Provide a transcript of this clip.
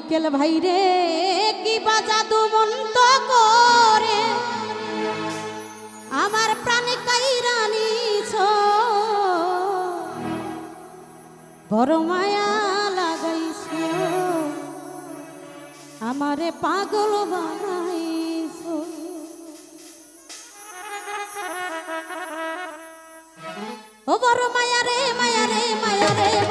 Michael ভাই রে, কি বাজা দুমন্ত করে? আমার প্রাণে কাই কাইরানি বড় মায়া লাগাইছ। আমারে পাগল বানাইছ। ও বড় মায়া রে মায়া রে মায়া রে